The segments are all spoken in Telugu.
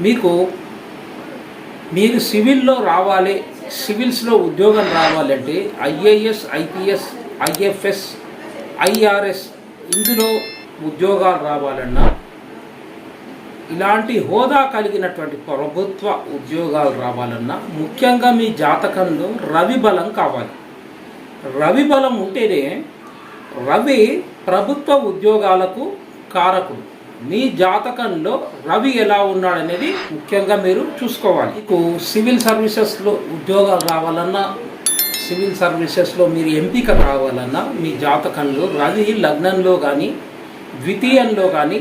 మీకు మీరు సివిల్లో రావాలి సివిల్స్లో ఉద్యోగం రావాలంటే ఐఏఎస్ ఐపీఎస్ ఐఎఫ్ఎస్ ఐఆర్ఎస్ ఇందులో ఉద్యోగాలు రావాలన్నా ఇలాంటి హోదా కలిగినటువంటి ప్రభుత్వ ఉద్యోగాలు రావాలన్నా ముఖ్యంగా మీ జాతకంలో రవి బలం కావాలి. రవి బలం ఉంటేనే రవి ప్రభుత్వ ఉద్యోగాలకు కారకుడు. మీ జాతకంలో రవి ఎలా ఉన్నాడనేది ముఖ్యంగా మీరు చూసుకోవాలి. మీకు సివిల్ సర్వీసెస్లో ఉద్యోగాలు రావాలన్నా సివిల్ సర్వీసెస్లో మీరు ఎంపిక కావాలన్నా మీ జాతకంలో రవి లగ్నంలో కానీ ద్వితీయంలో కానీ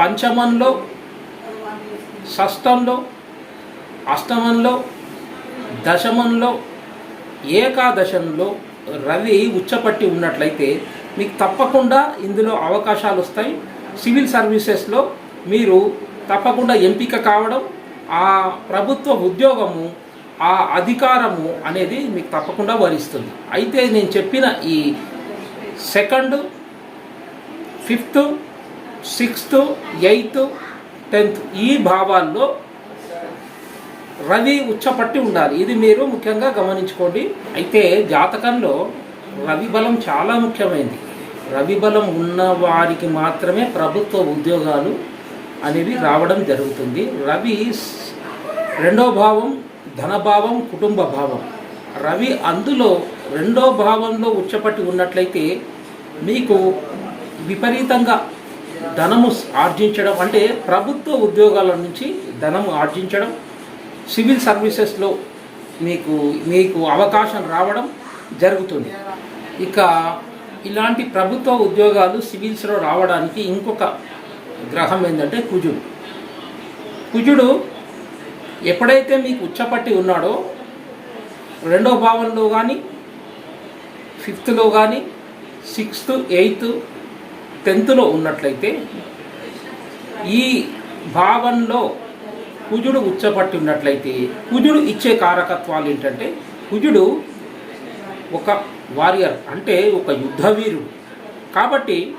పంచమంలో షష్టంలో అష్టమంలో దశమంలో ఏకాదశంలో రవి ఉచ్చపట్టి ఉన్నట్లయితే మీకు తప్పకుండా ఇందులో అవకాశాలు వస్తాయి. సివిల్ సర్వీసెస్లో మీరు తప్పకుండా ఎంపిక కావడం ఆ ప్రభుత్వ ఉద్యోగము ఆ అధికారము అనేది మీకు తప్పకుండా వరిస్తుంది. అయితే నేను చెప్పిన ఈ second fifth sixth eighth tenth ఈ భావాల్లో రవి ఉచ్చపట్టి ఉండాలి. ఇది మీరు ముఖ్యంగా గమనించుకోండి. అయితే జాతకంలో రవి బలం చాలా ముఖ్యమైనది. రవి బలం ఉన్న వారికి మాత్రమే ప్రభుత్వ ఉద్యోగాలు అనేవి రావడం జరుగుతుంది. రవి రెండో భావం ధనభావం కుటుంబ భావం. రవి అందులో రెండో భావంలో ఉచ్చపట్టి ఉన్నట్లయితే మీకు విపరీతంగా ధనము ఆర్జించడం అంటే ప్రభుత్వ ఉద్యోగాల నుంచి ధనము ఆర్జించడం సివిల్ సర్వీసెస్లో మీకు మీకు అవకాశం రావడం జరుగుతుంది. ఇక ఇలాంటి ప్రభుత్వ ఉద్యోగాలు సివిల్స్లో రావడానికి ఇంకొక గ్రహం ఏంటంటే కుజుడు. కుజుడు ఎప్పుడైతే మీకు ఉచ్చపట్టి ఉన్నాడో రెండో భావంలో కానీ ఫిఫ్త్లో కానీ సిక్స్త్ ఎయిత్ టెన్త్లో ఉన్నట్లయితే ఈ భావంలో కుజుడు ఉచ్చపట్టి ఉన్నట్లయితే కుజుడు ఇచ్చే కారకత్వాలు ఏంటంటే కుజుడు ఒక వారియర్ అంటే ఒక యుద్ధవీరుడు. కాబట్టి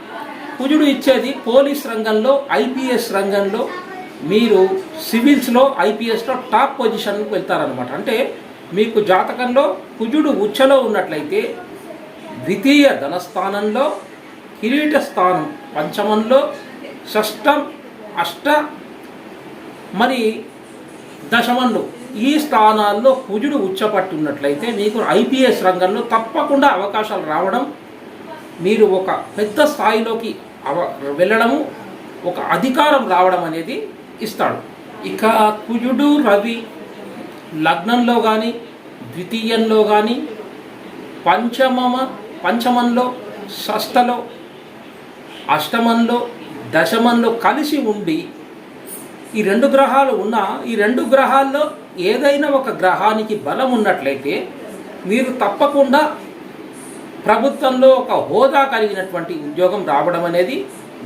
కుజుడు ఇచ్చేది పోలీస్ రంగంలో ఐపీఎస్ రంగంలో మీరు సివిల్స్లో ఐపీఎస్లో టాప్ పొజిషన్కి వెళ్తారనమాట అంటే మీకు జాతకంలో కుజుడు ఉచ్చలో ఉన్నట్లయితే ద్వితీయ ధనస్థానంలో కిరీట స్థానం పంచమంలో షష్టం అష్ట మరి దశమంలో ఈ స్థానాల్లో కుజుడు ఉచ్చపట్టున్నట్లయితే మీకు ఐపీఎస్ రంగంలో తప్పకుండా అవకాశాలు రావడం మీరు ఒక పెద్ద స్థాయిలోకి అవ వెళ్ళడము ఒక అధికారం రావడం అనేది ఇస్తాడు. ఇక కుజుడు రవి లగ్నంలో కానీ ద్వితీయంలో కానీ పంచమమ పంచమంలో షష్టలో అష్టమంలో దశమంలో కలిసి ఉండి ఈ రెండు గ్రహాలు ఉన్న ఈ రెండు గ్రహాల్లో ఏదైనా ఒక గ్రహానికి బలం ఉన్నట్లయితే మీరు తప్పకుండా ప్రభుత్వంలో ఒక హోదా కలిగినటువంటి ఉద్యోగం రావడం అనేది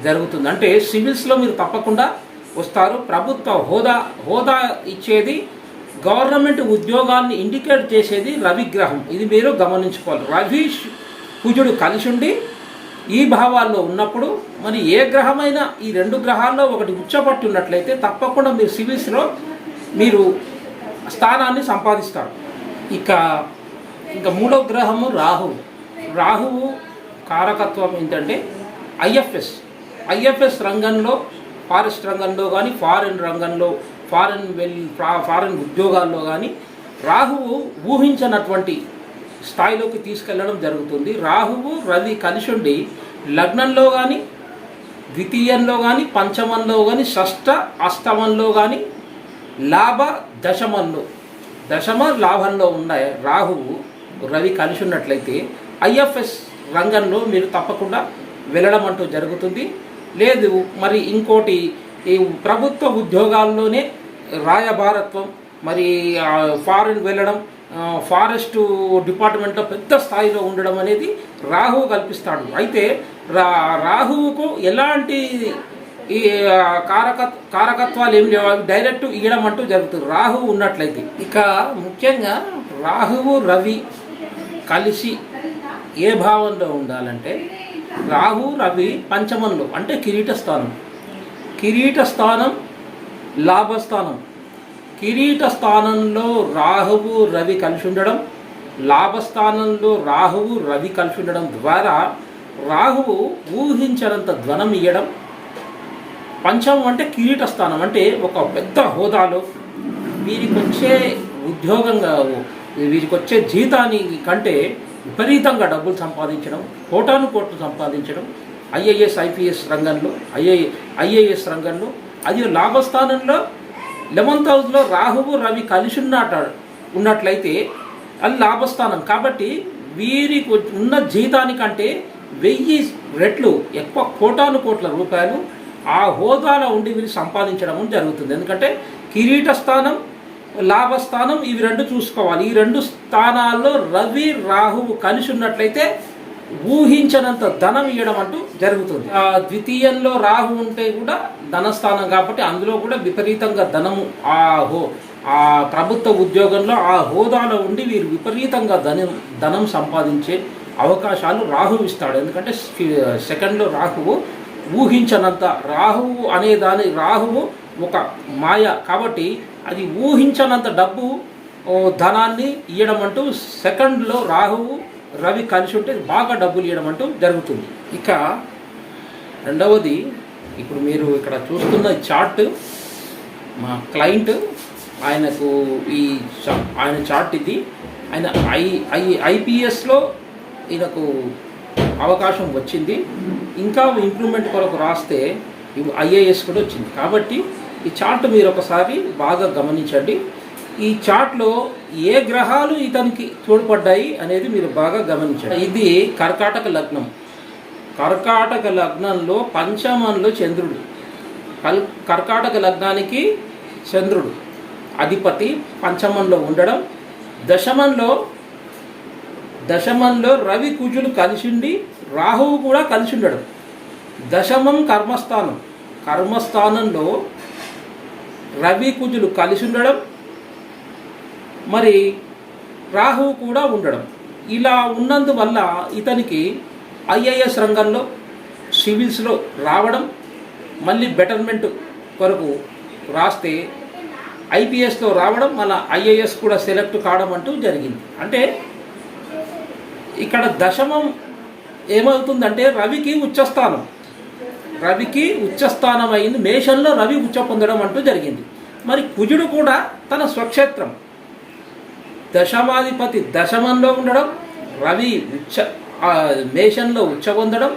జరుగుతుంది. అంటే సివిల్స్లో మీరు తప్పకుండా వస్తారు. ప్రభుత్వ హోదా హోదా ఇచ్చేది గవర్నమెంట్ ఉద్యోగాన్ని ఇండికేట్ చేసేది రవి గ్రహం ఇది మీరు గమనించుకోవాలి. రవి కుజుడు కలిసి ఉండి ఈ భావాల్లో ఉన్నప్పుడు మరి ఏ గ్రహమైనా ఈ రెండు గ్రహాల్లో ఒకటి ఉచ్చపట్టి ఉన్నట్లయితే తప్పకుండా మీరు సివిల్స్లో మీరు స్థానాన్ని సంపాదిస్తారు. ఇక ఇంకా మూడో గ్రహము రాహువు రాహువు కారకత్వం ఏంటంటే ఐఎఫ్ఎస్. ఐఎఫ్ఎస్ రంగంలో ఫారెస్ట్ రంగంలో కానీ ఫారిన్ రంగంలో ఫారిన్ వెల్ ఫా- ఫారిన్ ఉద్యోగాల్లో కానీ రాహువు ఊహించనటువంటి స్థాయిలోకి తీసుకెళ్ళడం జరుగుతుంది. రాహువు రవి కలిసి ఉండి లగ్నంలో కానీ ద్వితీయంలో కానీ పంచమంలో కానీ షష్ట అష్టమంలో కానీ లాభ దశమంలో దశమ లాభంలో ఉన్న రాహువు రవి కలిసి ఉన్నట్లయితే ఐఎఫ్ఎస్ రంగంలో మీరు తప్పకుండా వెళ్ళడం అంటూ జరుగుతుంది. లేదు మరి ఇంకోటి ఈ ప్రభుత్వ ఉద్యోగాల్లోనే రాయభారత్వం మరి ఫారిన్ వెళ్ళడం ఫారెస్ట్ డిపార్ట్మెంట్లో పెద్ద స్థాయిలో ఉండడం అనేది రాహువు కల్పిస్తాడు. అయితే రా రాహువుకు ఎలాంటి ఈ కారక కారకత్వాలు ఏం లేవు. అవి డైరెక్ట్ ఇవ్వడం అంటూ జరుగుతుంది. రాహువు ఉన్నట్లయితే ఇక ముఖ్యంగా రాహువు రవి కలిసి ఏ భావంలో ఉండాలంటే రాహు రవి పంచమంలో అంటే కిరీట స్థానం కిరీట స్థానం లాభస్థానం. కిరీట స్థానంలో రాహువు రవి కలిసి ఉండడం లాభస్థానంలో రాహువు రవి కలిసి ఉండడం ద్వారా రాహువు ఊహించనంత ధ్వనం ఇయ్యడం పంచమం అంటే కిరీట స్థానం అంటే ఒక పెద్ద హోదాలో వీరికి వచ్చే ఉద్యోగంగా వీరికి వచ్చే జీతాని కంటే విపరీతంగా డబ్బులు సంపాదించడం కోటాను కోట్లు సంపాదించడం ఐఏఎస్ ఐపీఎస్ రంగంలో ఐఏ ఐఏఎస్ రంగంలో అది లాభస్థానంలో లెవెంత్ హౌస్లో రాహువు రవి కలిసి ఉన్నట ఉన్నట్లయితే అది లాభస్థానం. కాబట్టి వీరికి ఉన్న జీతానికంటే వెయ్యి రెట్లు ఎక్కువ కోటాను కోట్ల రూపాయలు ఆ హోదాలో ఉండి వీళ్ళు సంపాదించడం జరుగుతుంది. ఎందుకంటే కిరీట స్థానం లాభస్థానం ఇవి రెండు చూసుకోవాలి. ఈ రెండు స్థానాల్లో రవి రాహువు కలిసి ఉన్నట్లయితే ఊహించనంత ధనం ఇవ్వడం అంటూ జరుగుతుంది. ఆ ద్వితీయంలో రాహు ఉంటే కూడా ధనస్థానం కాబట్టి అందులో కూడా విపరీతంగా ధనము ఆ హో ఆ ప్రభుత్వ ఉద్యోగంలో ఆ హోదాలో ఉండి వీరు విపరీతంగా ధనం ధనం సంపాదించే అవకాశాలు రాహువు ఇస్తాడు. ఎందుకంటే సెకండ్లో రాహువు ఊహించనంత రాహువు అనే దాని రాహువు ఒక మాయ కాబట్టి అది ఊహించనంత డబ్బు ధనాన్ని ఇవ్వడం అంటూ సెకండ్లో రాహువు రవి కలిసి ఉంటే బాగా డబ్బులు ఇవ్వడం అంటూ జరుగుతుంది. ఇక రెండవది ఇప్పుడు మీరు ఇక్కడ చూస్తున్న చార్ట్ మా క్లయింట్ ఆయనకు ఈ ఆయన చార్ట్ ఇది. ఆయన ఐ ఐ ఐపీఎస్లో ఈయనకు అవకాశం వచ్చింది. ఇంకా ఇంప్రూవ్మెంట్ కొరకు రాస్తే ఐఏఎస్ కూడా వచ్చింది. కాబట్టి ఈ చార్ట్ మీరు ఒకసారి బాగా గమనించండి. ఈ చాట్లో ఏ గ్రహాలు ఇతనికి తోడ్పడ్డాయి అనేది మీరు బాగా గమనించారు ఇది కర్కాటక లగ్నం. కర్కాటక లగ్నంలో పంచమంలో చంద్రుడు. కల్ కర్కాటక లగ్నానికి చంద్రుడు. అధిపతి పంచమంలో ఉండడం. దశమంలో దశమంలో రవి కుజులు కలిసిండి రాహువు కూడా కలిసి ఉండడం దశమం కర్మస్థానం. కర్మస్థానంలో రవి కుజులు కలిసి ఉండడం మరి రాహువు కూడా ఉండడం. ఇలా ఉన్నందువల్ల ఇతనికి ఐఏఎస్ రంగంలో సివిల్స్లో రావడం మళ్ళీ బెటర్మెంట్ కొరకు రాస్తే ఐపీఎస్లో రావడం మళ్ళీ ఐఏఎస్ కూడా సెలెక్ట్ కావడం అంటూ జరిగింది. అంటే ఇక్కడ దశమం ఏమవుతుందంటే రవికి ఉచ్చస్థానం. రవికి ఉచ్చస్థానం అయింది మేషంలో రవి ఉచ్చ పొందడం అంటూ జరిగింది. మరి కుజుడు కూడా తన స్వక్షేత్రం దశమాధిపతి దశమంలో ఉండడం రవి ఉచ్చ మేషంలో ఉచ్చ పొందడం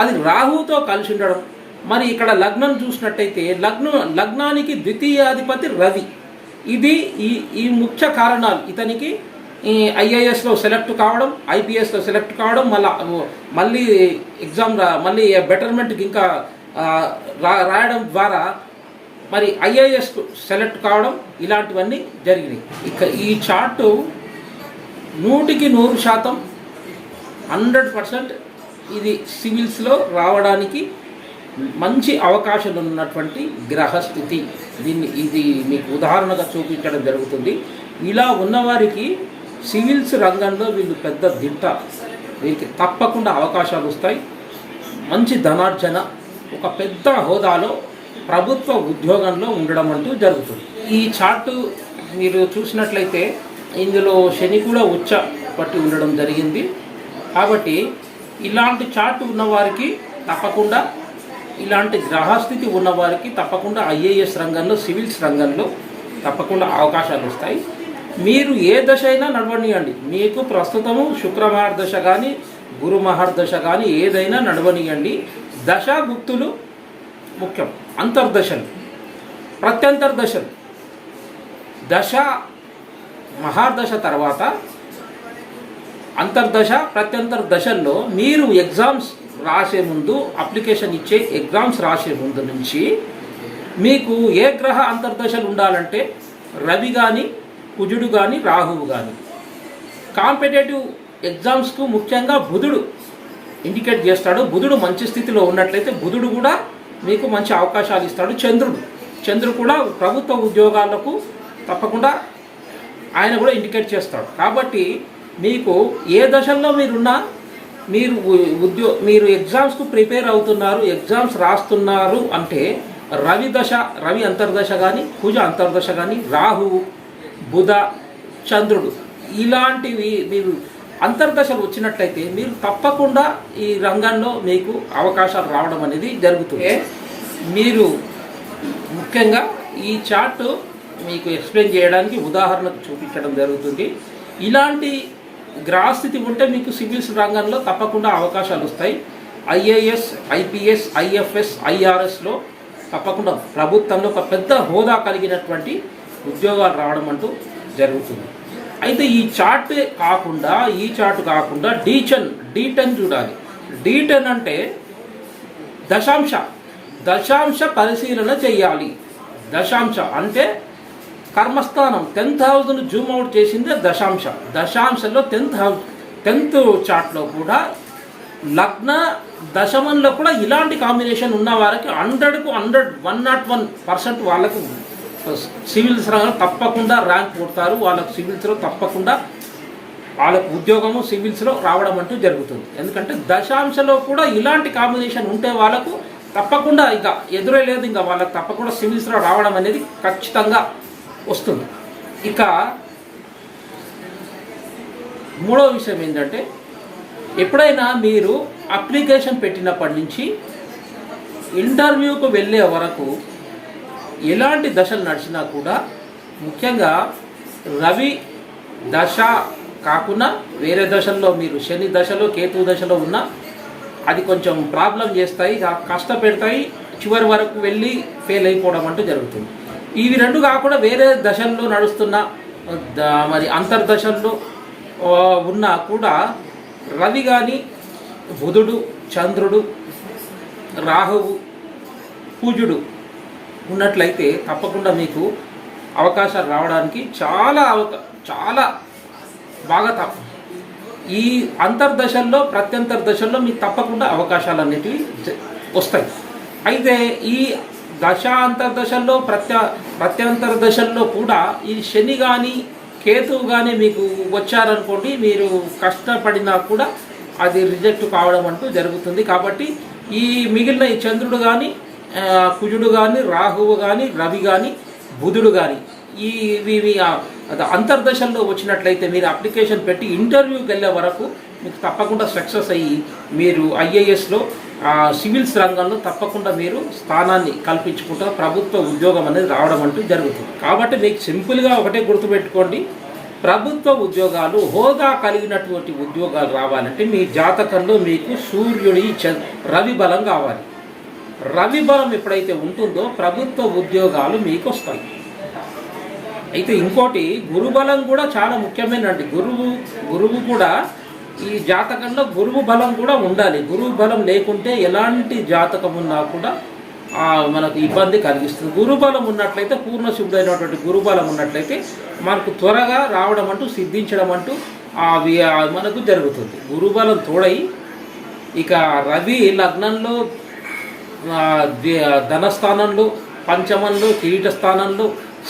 అది రాహుతో కలిసి ఉండడం. మరి ఇక్కడ లగ్నం చూసినట్టయితే లగ్నం లగ్నానికి ద్వితీయాధిపతి రవి. ఇది ఈ ఈ ముఖ్య కారణాలు. ఇతనికి ఈ ఐఏఎస్లో సెలెక్ట్ కావడం ఐపీఎస్లో సెలెక్ట్ కావడం మళ్ళా మళ్ళీ ఎగ్జామ్ రా మళ్ళీ బెటర్మెంట్కి ఇంకా రా రాయడం ద్వారా మరి ఐఏఎస్ సెలెక్ట్ కావడం ఇలాంటివన్నీ జరిగినాయి. ఇక ఈ చార్టు నూటికి నూరు శాతం హండ్రెడ్ పర్సెంట్ ఇది సివిల్స్లో రావడానికి మంచి అవకాశాలు ఉన్నటువంటి గ్రహస్థితి. దీన్ని ఇది మీకు ఉదాహరణగా చూపించడం జరుగుతుంది. ఇలా ఉన్నవారికి సివిల్స్ రంగంలో వీళ్ళు పెద్ద దిట్ట. వీరికి తప్పకుండా అవకాశాలు వస్తాయి. మంచి ధనార్జన ఒక పెద్ద హోదాలో ప్రభుత్వ ఉద్యోగంలో ఉండడం అంటూ జరుగుతుంది. ఈ చార్టు మీరు చూసినట్లయితే ఇందులో శని కూడా ఉచ్చ పట్టి ఉండడం జరిగింది. కాబట్టి ఇలాంటి చార్ట్ ఉన్నవారికి తప్పకుండా ఇలాంటి గ్రహస్థితి ఉన్నవారికి తప్పకుండా ఐఏఎస్ రంగంలో సివిల్స్ రంగంలో తప్పకుండా అవకాశాలు వస్తాయి. మీరు ఏ దశ అయినా నడవనియండి. మీకు ప్రస్తుతము శుక్రమహర్దశ కానీ గురు మహర్దశ కానీ ఏదైనా నడవనియండి. దశ గుప్తులు ముఖ్యం. అంతర్దశలు. ప్రత్యంతర్ దశలు దశ మహార్దశ తర్వాత అంతర్దశ ప్రత్యంతర దశల్లో మీరు ఎగ్జామ్స్ రాసే ముందు అప్లికేషన్ ఇచ్చే ఎగ్జామ్స్ రాసే ముందు నుంచి మీకు ఏ గ్రహ అంతర్దశలు ఉండాలంటే రవి కానీ కుజుడు కానీ రాహువు కానీ కాంపిటేటివ్ ఎగ్జామ్స్కు ముఖ్యంగా బుధుడు ఇండికేట్ చేస్తాడు. బుధుడు మంచి స్థితిలో ఉన్నట్లయితే బుధుడు కూడా మీకు మంచి అవకాశాలు ఇస్తాడు చంద్రుడు. చంద్రుడు కూడా ప్రభుత్వ ఉద్యోగాలకు తప్పకుండా ఆయన కూడా ఇండికేట్ చేస్తాడు. కాబట్టి మీకు ఏ దశల్లో మీరున్నా మీరు ఉద్యో మీరు ఎగ్జామ్స్కు ప్రిపేర్ అవుతున్నారు ఎగ్జామ్స్ రాస్తున్నారు అంటే రవి దశ రవి అంతర్దశ కానీ కుజ అంతర్దశ కానీ రాహువు బుధ చంద్రుడు ఇలాంటివి మీరు అంతర్దశలు వచ్చినట్లయితే మీరు తప్పకుండా ఈ రంగంలో మీకు అవకాశాలు రావడం అనేది జరుగుతుంది. మీరు ముఖ్యంగా ఈ చార్ట్ మీకు ఎక్స్ప్లెయిన్ చేయడానికి ఉదాహరణకు చూపించడం జరుగుతుంది. ఇలాంటి గ్రహస్థితి ఉంటే మీకు సివిల్స్ రంగంలో తప్పకుండా అవకాశాలు వస్తాయి. ఐఏఎస్ ఐపీఎస్ ఐఎఫ్ఎస్ ఐఆర్ఎస్లో తప్పకుండా ప్రభుత్వంలో ఒక పెద్ద హోదా కలిగినటువంటి ఉద్యోగాలు రావడం అంటూ జరుగుతుంది. అయితే ఈ చార్ట్ కాకుండా ఈ చార్ట్ కాకుండా డీటెన్ డీటెన్ చూడాలి. డీటెన్ అంటే దశాంశ. దశాంశ పరిశీలన చేయాలి. దశాంశ అంటే కర్మస్థానం. టెన్త్ హౌస్ను జూమ్ అవుట్ చేసిందే దశాంశ. దశాంశలో టెన్త్ హౌస్ టెన్త్ చార్ట్లో కూడా లగ్న దశమంలో కూడా ఇలాంటి కాంబినేషన్ ఉన్న వారికి హండ్రెడ్కు hundred one not one percent వాళ్ళకు సివిల్స్ రంగం తప్పకుండా ర్యాంక్ కొడతారు. వాళ్ళకు సివిల్స్లో తప్పకుండా వాళ్ళకు ఉద్యోగము సివిల్స్లో రావడం అంటూ జరుగుతుంది. ఎందుకంటే దశాంశలో కూడా ఇలాంటి కాంబినేషన్ ఉంటే వాళ్ళకు తప్పకుండా ఇక ఎదురే లేదు. ఇంకా వాళ్ళకి తప్పకుండా సివిల్స్లో రావడం అనేది ఖచ్చితంగా వస్తుంది. ఇక మూడో విషయం ఏంటంటే ఎప్పుడైనా మీరు అప్లికేషన్ పెట్టినప్పటి నుంచి ఇంటర్వ్యూకు వెళ్ళే వరకు ఎలాంటి దశలు నడిచినా కూడా ముఖ్యంగా రవి దశ కాకుండా వేరే దశల్లో మీరు శని దశలో కేతు దశలో ఉన్న అది కొంచెం ప్రాబ్లం చేస్తాయి కష్టపెడతాయి చివరి వరకు వెళ్ళి ఫెయిల్ అయిపోవడం అంటూ జరుగుతుంది. ఇవి రెండు కాకుండా వేరే దశల్లో నడుస్తున్న మరి అంతర్దశల్లో ఉన్నా కూడా రవి కానీ బుధుడు చంద్రుడు రాహువు పూజుడు ఉన్నట్లయితే తప్పకుండా మీకు అవకాశాలు రావడానికి చాలా అవకా చాలా బాగా తప్ప ఈ అంతర్దశల్లో ప్రత్యంతర దశల్లో మీకు తప్పకుండా అవకాశాలు అనేటివి జ- వస్తాయి. అయితే ఈ దశ అంతర్దశల్లో ప్రత్య ప్రత్యంతర దశల్లో కూడా ఈ శని కానీ కేతువు కానీ మీకు వచ్చారనుకోండి మీరు కష్టపడినా కూడా అది రిజెక్ట్ కావడం అంటూ జరుగుతుంది. కాబట్టి ఈ మిగిలిన ఈ చంద్రుడు కానీ కుజుడు కానీ రాహువు కానీ రవి కానీ బుధుడు కానీ ఈ ఇవి అంతర్దశల్లో వచ్చినట్లయితే మీరు అప్లికేషన్ పెట్టి ఇంటర్వ్యూకి వెళ్ళే వరకు మీకు తప్పకుండా సక్సెస్ అయ్యి మీరు ఐఏఎస్లో సివిల్స్ రంగంలో తప్పకుండా మీరు స్థానాన్ని కల్పించుకుంటూ ప్రభుత్వ ఉద్యోగం అనేది రావడం అంటూ జరుగుతుంది. కాబట్టి మీకు సింపుల్గా ఒకటే గుర్తుపెట్టుకోండి. ప్రభుత్వ ఉద్యోగాలు హోదా కలిగినటువంటి ఉద్యోగాలు రావాలంటే మీ జాతకంలో మీకు సూర్యుడి రవి బలం కావాలి. రవి బలం ఎప్పుడైతే ఉంటుందో ప్రభుత్వ ఉద్యోగాలు మీకు వస్తాయి అయితే ఇంకోటి గురుబలం కూడా చాలా ముఖ్యమైనది గురువు గురువు కూడా ఈ జాతకంలో గురువు బలం కూడా ఉండాలి. గురువు బలం లేకుంటే ఎలాంటి జాతకం ఉన్నా కూడా మనకు ఇబ్బంది కలిగిస్తుంది. గురుబలం ఉన్నట్లయితే పూర్ణశుద్ధమైనటువంటి గురుబలం ఉన్నట్లయితే మనకు త్వరగా రావడం అంటూ సిద్ధించడం అంటూ అవి మనకు జరుగుతుంది. గురుబలం తోడై ఇక రవి లగ్నంలో ధనస్థానంలో పంచమంలో కిరీట స్థానంలో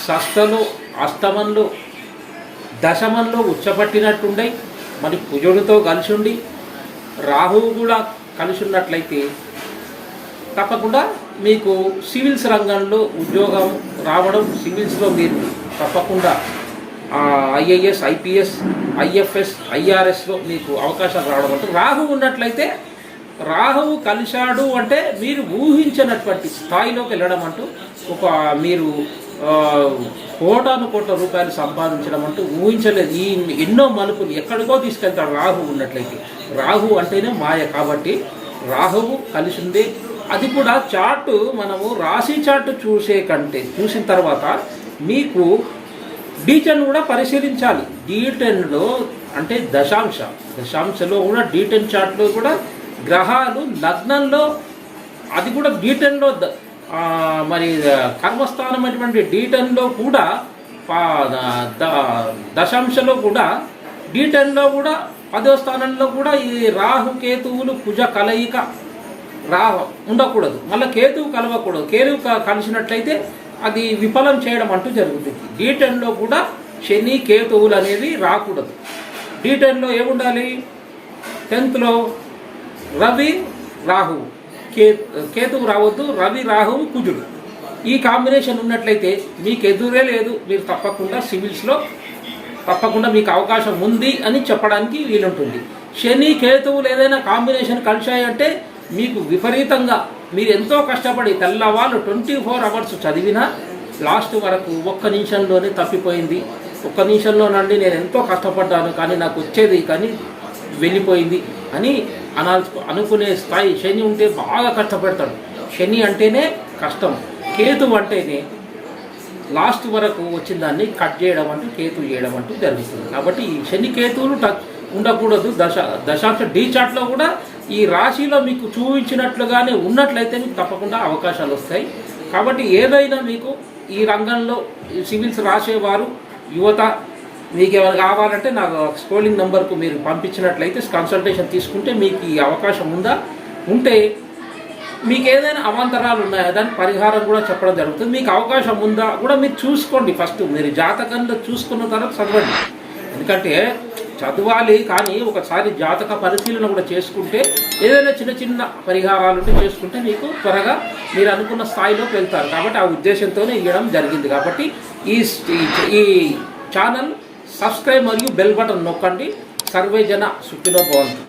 షష్టలో అష్టమంలో దశమంలో ఉచ్చపట్టినట్టుండయి మరి కుజుడితో కలిసి ఉండి రాహువు కూడా కలిసి ఉన్నట్లయితే తప్పకుండా మీకు సివిల్స్ రంగంలో ఉద్యోగం రావడం సివిల్స్లో మీరు తప్పకుండా ఐఏఎస్ ఐపీఎస్ ఐఎఫ్ఎస్ ఐఆర్ఎస్లో మీకు అవకాశాలు రావడం. అంటే రాహువు ఉన్నట్లయితే రాహువు కలిశాడు అంటే మీరు ఊహించినటువంటి స్థాయిలోకి వెళ్ళడం అంటూ ఒక మీరు కోటాను కోట్ల రూపాయలు సంపాదించడం అంటూ ఊహించలేదు. ఈ ఎన్నో మలుపులు ఎక్కడికో తీసుకెళ్తాడు రాహు ఉన్నట్లయితే. రాహు అంటేనే మాయ కాబట్టి రాహువు కలిసింది. అది కూడా చాటు మనము రాశి చాటు చూసే కంటే చూసిన తర్వాత మీకు డీటెన్ కూడా పరిశీలించాలి. డీటెన్లో అంటే దశాంశ దశాంశలో కూడా డీటెన్ చార్ట్లో కూడా గ్రహాలు లగ్నంలో అది కూడా డీటెన్లో మరి కర్మస్థానం మరి కర్మస్థానమైనటువంటి డీటెన్లో కూడా దశాంశలో కూడా డీటెన్లో కూడా పదో స్థానంలో కూడా ఈ రాహు కేతువులు కుజ కలయిక రా ఉండకూడదు. మళ్ళీ కేతువు కలవకూడదు. కేతువు క- కలిసినట్లయితే అది విఫలం చేయడం అంటూ జరుగుతుంది. డీ టెన్లో కూడా శని కేతువులు అనేవి రాకూడదు. డీ టెన్లో ఏముండాలి? టెన్త్లో రవి రాహువు కే కేతువు రావద్దు రవి రాహువు కుజుడు. ఈ కాంబినేషన్ ఉన్నట్లయితే మీకు ఎదురే లేదు మీరు తప్పకుండా సివిల్స్లో తప్పకుండా మీకు అవకాశం ఉంది అని చెప్పడానికి వీలుంటుంది. శని కేతువులు ఏదైనా కాంబినేషన్ కలిశాయంటే మీకు విపరీతంగా మీరు ఎంతో కష్టపడి తెల్లవాళ్ళు ట్వంటీ ఫోర్ అవర్స్ చదివినా లాస్ట్ వరకు ఒక్క నిమిషంలోనే తప్పిపోయింది. ఒక్క నిమిషంలోనండి నేను ఎంతో కష్టపడ్డాను కానీ నాకు వచ్చేది కానీ వెళ్ళిపోయింది అని అనాల్సు అనుకునే స్థాయి శని ఉంటే బాగా కష్టపడతాడు. శని అంటేనే కష్టం. కేతు అంటేనే లాస్ట్ వరకు వచ్చిన దాన్ని కట్ చేయడం అంటూ కేతు చేయడం అంటూ జరుగుతుంది. కాబట్టి ఈ శని కేతువులు టచ్ ఉండకూడదు. దశ దశాంశ డీ చార్ట్లో కూడా ఈ రాశిలో మీకు చూపించినట్లుగానే ఉన్నట్లయితే మీకు తప్పకుండా అవకాశాలు వస్తాయి. కాబట్టి ఏదైనా మీకు ఈ రంగంలో సివిల్స్ రాసేవారు యువత మీకు ఏమైనా కావాలంటే నాకు స్కోలింగ్ నెంబర్కు మీరు పంపించినట్లయితే కన్సల్టేషన్ తీసుకుంటే మీకు ఈ అవకాశం ఉందా? ఉంటే మీకు ఏదైనా అవాంతరాలు ఉన్నాయా? దానికి పరిహారం కూడా చెప్పడం జరుగుతుంది. మీకు అవకాశం ఉందా కూడా మీరు చూసుకోండి ఫస్ట్. మీరు జాతకంలో చూసుకున్న తర్వాత చదవండి. ఎందుకంటే చదవాలి కానీ ఒకసారి జాతక పరిశీలన కూడా చేసుకుంటే ఏదైనా చిన్న చిన్న పరిహారాలు ఉంటే చేసుకుంటే మీకు త్వరగా మీరు అనుకున్న స్థాయిలోకి వెళ్తారు. కాబట్టి ఆ ఉద్దేశంతోనే ఇవ్వడం జరిగింది. కాబట్టి ఈ ఈ ఛానల్ సబ్స్క్రైబ్ మరియు బెల్ బటన్ నొక్కండి. సర్వే జన సుఖిలో బాగుంది